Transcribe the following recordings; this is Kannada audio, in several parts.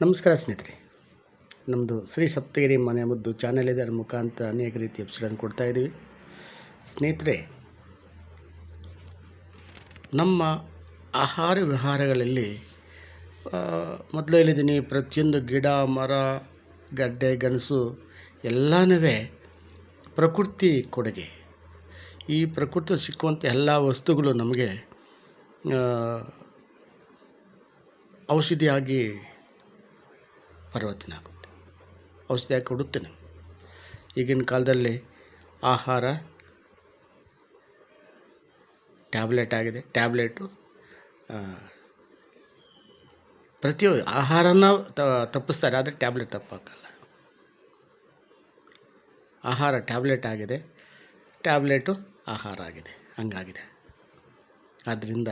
ನಮಸ್ಕಾರ ಸ್ನೇಹಿತರೆ. ನಮ್ಮದು ಶ್ರೀ ಸಪ್ತಗಿರಿ ಮನೆ ಮುದ್ದು ಚಾನೆಲ್ ಇದೆ ಅದರ ಮುಖಾಂತರ ಅನೇಕ ರೀತಿಯ ಕೊಡ್ತಾ ಇದ್ದೀವಿ. ಸ್ನೇಹಿತರೆ, ನಮ್ಮ ಆಹಾರ ವಿಹಾರಗಳಲ್ಲಿ ಮೊದಲು ಹೇಳಿದ್ದೀನಿ ಪ್ರತಿಯೊಂದು ಗಿಡ, ಮರ, ಗಡ್ಡೆ ಗನಸು ಎಲ್ಲನೂ ಪ್ರಕೃತಿ ಕೊಡುಗೆ. ಈ ಪ್ರಕೃತಿ ಸಿಕ್ಕುವಂಥ ಎಲ್ಲ ವಸ್ತುಗಳು ನಮಗೆ ಔಷಧಿಯಾಗಿ ಪರಿವರ್ತನೆ ಆಗುತ್ತೆ ಔಷಧಿ ಕೊಡುತ್ತೆ ನಮಗೆ ಈಗಿನ ಕಾಲದಲ್ಲಿ ಆಹಾರ ಟ್ಯಾಬ್ಲೆಟ್ ಆಗಿದೆ. ಟ್ಯಾಬ್ಲೆಟು ಪ್ರತಿಯೊಂದು ಆಹಾರನ ತಪ್ಪಿಸ್ತಾರೆ. ಆದರೆ ಟ್ಯಾಬ್ಲೆಟ್ ತಪ್ಪಾಕಲ್ಲ ಆಹಾರ ಟ್ಯಾಬ್ಲೆಟ್ ಆಗಿದೆ. ಟ್ಯಾಬ್ಲೆಟು ಆಹಾರ ಆಗಿದೆ. ಹಂಗಾಗಿದೆ. ಆದ್ದರಿಂದ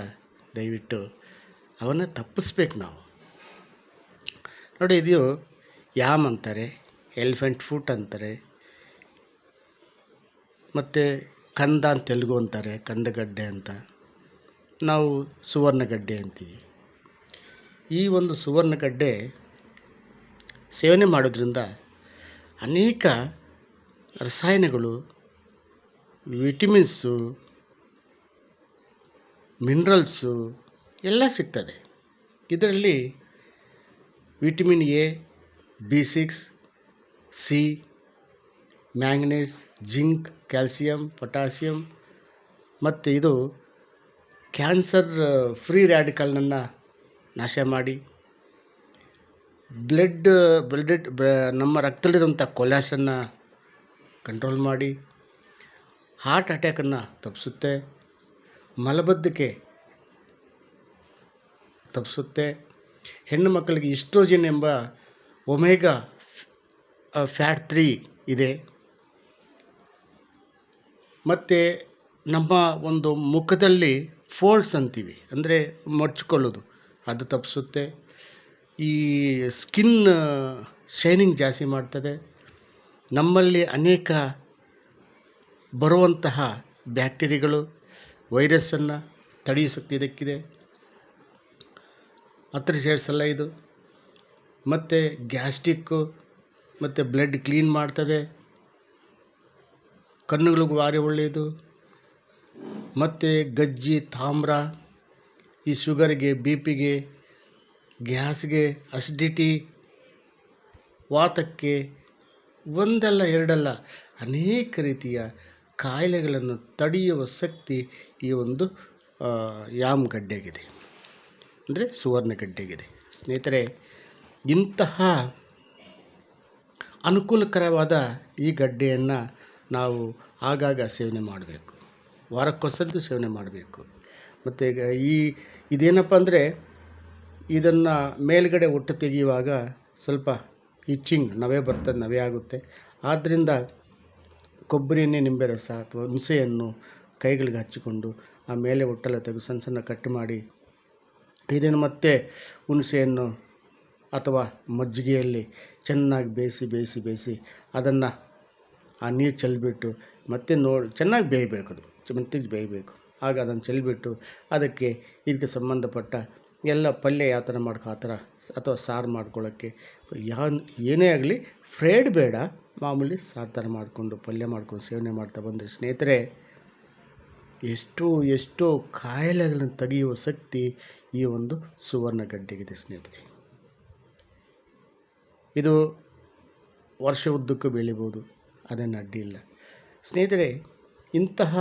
ದಯವಿಟ್ಟು ಅವನ್ನ ತಪ್ಪಿಸ್ಬೇಕು ನಾವು. ನೋಡಿ ಇದು ಯಾಮ್ ಅಂತಾರೆ, ಎಲಿಫೆಂಟ್ ಫುಟ್ ಅಂತಾರೆ, ಮತ್ತು ಕಂದ ಅಂತ ತೆಲುಗು ಅಂತಾರೆ, ಕಂದಗಡ್ಡೆ ಅಂತ. ನಾವು ಸುವರ್ಣಗಡ್ಡೆ ಅಂತೀವಿ. ಈ ಒಂದು ಸುವರ್ಣಗಡ್ಡೆ ಸೇವನೆ ಮಾಡೋದ್ರಿಂದ ಅನೇಕ ರಸಾಯನಗಳು, ವಿಟಮಿನ್ಸು, ಮಿನ್ರಲ್ಸು ಎಲ್ಲ ಸಿಗ್ತದೆ. ಇದರಲ್ಲಿ vitamin A, B six, C, manganese, zinc, calcium, potassium ಮತ್ತು ಇದು ಕ್ಯಾನ್ಸರ್ ಫ್ರೀ ರ್ಯಾಡಿಕಲ್ನನ್ನು ನಾಶ ಮಾಡಿ. ಬ್ಲಡ್ ಬ್ಲಡ್ ನಮ್ಮ ರಕ್ತದಲ್ಲಿರುವಂಥ ಕೊಲ್ಯಾಸನ್ನು ಕಂಟ್ರೋಲ್ ಮಾಡಿ. ಹಾರ್ಟ್ ಅಟ್ಯಾಕನ್ನು ತಪ್ಪಿಸುತ್ತೆ ಮಲಬದ್ಧಕ್ಕೆ ತಪ್ಪಿಸುತ್ತೆ ಹೆಣ್ಣು ಮಕ್ಕಳಿಗೆ ಇಸ್ಟ್ರೋಜಿನ್ ಎಂಬ ಒಮೇಗಾ ಫ್ಯಾಟ್ ತ್ರೀ ಇದೆ. ಮತ್ತು ನಮ್ಮ ಒಂದು ಮುಖದಲ್ಲಿ ಫೋಲ್ಡ್ಸ್ ಅಂತೀವಿ, ಅಂದರೆ ಮಡ್ಚಿಕೊಳ್ಳೋದು ಅದು ತಪ್ಪಿಸುತ್ತೆ. ಈ ಸ್ಕಿನ್ ಶೈನಿಂಗ್ ಜಾಸ್ತಿ ಮಾಡ್ತದೆ. ನಮ್ಮಲ್ಲಿ ಅನೇಕ ಬರುವಂತಹ ಬ್ಯಾಕ್ಟೀರಿಯಾಗಳು, ವೈರಸ್ಸನ್ನು ತಡೆಯುವ ಶಕ್ತಿ ಹತ್ರ ಸೇರಿಸಲ್ಲ ಇದು. ಮತ್ತು ಗ್ಯಾಸ್ಟಿಕ್ಕು ಮತ್ತು ಬ್ಲಡ್ ಕ್ಲೀನ್ ಮಾಡ್ತದೆ. ಕಣ್ಣುಗಳಿಗೂ ವಾರಿ ಒಳ್ಳೆಯದು. ಮತ್ತು ಗಜ್ಜಿ, ತಾಮ್ರ, ಈ ಶುಗರ್ಗೆ, ಬಿ ಪಿಗೆ ಗ್ಯಾಸ್ಗೆ, ಅಸಿಡಿಟಿ, ವಾತಕ್ಕೆ ಒಂದಲ್ಲ ಎರಡಲ್ಲ ಅನೇಕ ರೀತಿಯ ಕಾಯಿಲೆಗಳನ್ನು ತಡೆಯುವ ಶಕ್ತಿ ಈ ಒಂದು ಯಾಮ್ ಗಡ್ಡೆಗಿದೆ. ಅಂದರೆ ಸುವರ್ಣ ಗಡ್ಡೆಗಿದೆ. ಸ್ನೇಹಿತರೆ, ಇಂತಹ ಅನುಕೂಲಕರವಾದ ಈ ಗಡ್ಡೆಯನ್ನು ನಾವು ಆಗಾಗ ಸೇವನೆ ಮಾಡಬೇಕು. ವಾರಕ್ಕೊಂದ್ಸತಿ ಸೇವನೆ ಮಾಡಬೇಕು. ಮತ್ತು ಈಗ ಈ ಇದೇನಪ್ಪ ಅಂದರೆ ಇದನ್ನು ಮೇಲ್ಗಡೆ ಒಟ್ಟು ತೆಗೆಯುವಾಗ ಸ್ವಲ್ಪ ಇಚ್ಚಿಂಗ್ ನವೆ ಬರ್ತದೆ ನವೆ ಆಗುತ್ತೆ. ಆದ್ದರಿಂದ ಕೊಬ್ಬರಿ ನಿಂಬೆ ರಸ ಅಥವಾ ಹುಣಸೆಯನ್ನು ಕೈಗಳಿಗೆ ಹಚ್ಚಿಕೊಂಡು ಆ ಮೇಲೆ ಒಟ್ಟೆಲ್ಲ ತೆಗೆದು ಸಣ್ಣ ಸಣ್ಣ ಕಟ್ ಮಾಡಿ ಇದನ್ನು ಮತ್ತೆ ಹುಣಸೆಯನ್ನು ಅಥವಾ ಮಜ್ಜಿಗೆಯಲ್ಲಿ ಚೆನ್ನಾಗಿ ಬೇಯಿಸಿ ಬೇಯಿಸಿ ಬೇಯಿಸಿ ಅದನ್ನು ಆ ನೀರು ಚೆಲ್ಲಿಬಿಟ್ಟು ಮತ್ತೆ ನೋಡಿ ಚೆನ್ನಾಗಿ ಬೇಯಬೇಕು ಅದು. ಮೆತ್ತಗೆ ಬೇಯಬೇಕು. ಆಗ ಅದನ್ನು ಚೆಲ್ಲಿಬಿಟ್ಟು ಅದಕ್ಕೆ ಇದಕ್ಕೆ ಸಂಬಂಧಪಟ್ಟ ಎಲ್ಲ ಪಲ್ಯ ಯಾವ ಥರ ಮಾಡ್ಕೊ, ಆ ಥರ ಅಥವಾ ಸಾರು ಮಾಡ್ಕೊಳ್ಳೋಕ್ಕೆ ಯಾವ ಏನೇ ಆಗಲಿ, ಫ್ರೈಡ್ ಬೇಡ. ಮಾಮೂಲಿ ಸಾರು ಥರ ಮಾಡಿಕೊಂಡು ಪಲ್ಯ ಮಾಡ್ಕೊಂಡು ಸೇವನೆ ಮಾಡ್ತಾ ಬಂದರೆ ಸ್ನೇಹಿತರೆ ಎಷ್ಟೋ ಎಷ್ಟೋ ಕಾಯಿಲೆಗಳನ್ನು ತೆಗೆಯುವ ಶಕ್ತಿ ಈ ಒಂದು ಸುವರ್ಣ ಗಡ್ಡೆಗಿದೆ ಸ್ನೇಹಿತರೆ. ಇದು ವರ್ಷ ಉದ್ದಕ್ಕೂ ಬೆಳಿಬೋದು, ಅದನ್ನು ಅಡ್ಡಿ ಇಲ್ಲ. ಸ್ನೇಹಿತರೆ, ಇಂತಹ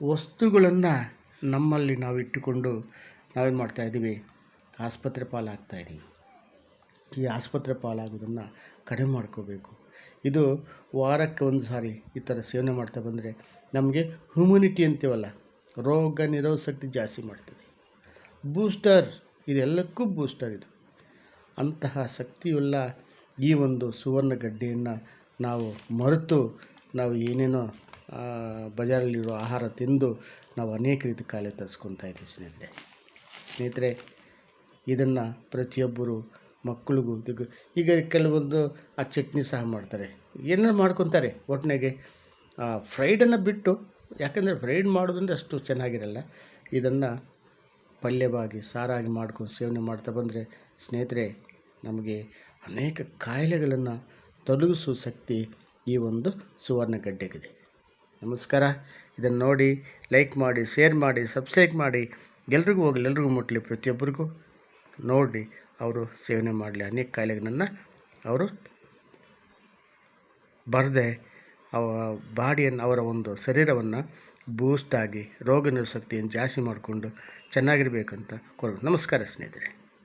ವಸ್ತುಗಳನ್ನು ನಮ್ಮಲ್ಲಿ ನಾವು ಇಟ್ಟುಕೊಂಡು ನಾವೇನು ಮಾಡ್ತಾಯಿದ್ದೀವಿ ಆಸ್ಪತ್ರೆ ಪಾಲಾಗ್ತಾ ಇದ್ದೀವಿ. ಈ ಆಸ್ಪತ್ರೆ ಪಾಲಾಗೋದನ್ನು ಕಡಿಮೆ ಮಾಡ್ಕೋಬೇಕು. ಇದು ವಾರಕ್ಕೆ ಒಂದು ಸಾರಿ ಈ ಥರ ಸೇವನೆ ಮಾಡ್ತಾ ಬಂದರೆ ನಮಗೆ ಹ್ಯುಮಿನಿಟಿ ಅಂತೀವಲ್ಲ, ರೋಗ ನಿರೋಧ ಶಕ್ತಿ ಜಾಸ್ತಿ ಮಾಡ್ತದೆ. ಬೂಸ್ಟರ್ ಇದೆಲ್ಲಕ್ಕೂ ಬೂಸ್ಟರ್ ಇದು. ಅಂತಹ ಶಕ್ತಿಯುಳ್ಳ ಈ ಒಂದು ಸುವರ್ಣ ಗಡ್ಡೆಯನ್ನು ನಾವು ಮರೆತು ನಾವು ಏನೇನೋ ಬಜಾರಲ್ಲಿರೋ ಆಹಾರ ತಿಂದು ನಾವು ಅನೇಕ ರೀತಿ ಕಾಯಿಲೆ ತರಿಸ್ಕೊತಾ ಇದ್ದೀವಿ ಸ್ನೇಹಿತರೆ. ಸ್ನೇಹಿತರೆ, ಇದನ್ನು ಪ್ರತಿಯೊಬ್ಬರು ಮಕ್ಕಳಿಗೂ, ಈಗ ಕೆಲವೊಂದು ಆ ಚಟ್ನಿ ಸಹ ಮಾಡ್ತಾರೆ. ಏನಾರು ಮಾಡ್ಕೊತಾರೆ ಒಟ್ಟಿನಾಗೆ ಫ್ರೈಡನ್ನು ಬಿಟ್ಟು, ಯಾಕಂದರೆ ಫ್ರೈಡ್ ಮಾಡೋದಂದ್ರೆ ಅಷ್ಟು ಚೆನ್ನಾಗಿರಲ್ಲ. ಇದನ್ನು ಪಲ್ಯವಾಗಿ, ಸಾರಾಗಿ ಮಾಡ್ಕೊಂಡು ಸೇವನೆ ಮಾಡ್ತಾ ಬಂದರೆ, ಸ್ನೇಹಿತರೆ, ನಮಗೆ ಅನೇಕ ಕಾಯಿಲೆಗಳನ್ನು ತೊಲಗಿಸುವ ಶಕ್ತಿ ಈ ಒಂದು ಸುವರ್ಣ ಗಡ್ಡೆಗಿದೆ. ನಮಸ್ಕಾರ. ಇದನ್ನು ನೋಡಿ, ಲೈಕ್ ಮಾಡಿ, ಶೇರ್ ಮಾಡಿ, ಸಬ್ಸ್ಕ್ರೈಬ್ ಮಾಡಿ. ಎಲ್ರಿಗೂ ಹೋಗಲಿ, ಎಲ್ರಿಗೂ ಮುಟ್ಟಲಿ ಪ್ರತಿಯೊಬ್ಬರಿಗೂ. ನೋಡಿ, ಅವರು ಸೇವನೆ ಮಾಡಲಿ, ಅನೇಕ ಕಾಯಿಲೆಗಳನ್ನು ಅವರು ಬರದೆ ಬಾಡಿಯನ್ನು ಅವರ ಒಂದು ಶರೀರವನ್ನು ಬೂಸ್ಟಾಗಿ ಆಗಿ ರೋಗ ಶಕ್ತಿಯನ್ನು ಜಾಸ್ತಿ ಮಾಡಿಕೊಂಡು ಚೆನ್ನಾಗಿರ್ಬೇಕಂತ ಕೋರ್ ನಮಸ್ಕಾರ ಸ್ನೇಹಿತರೆ.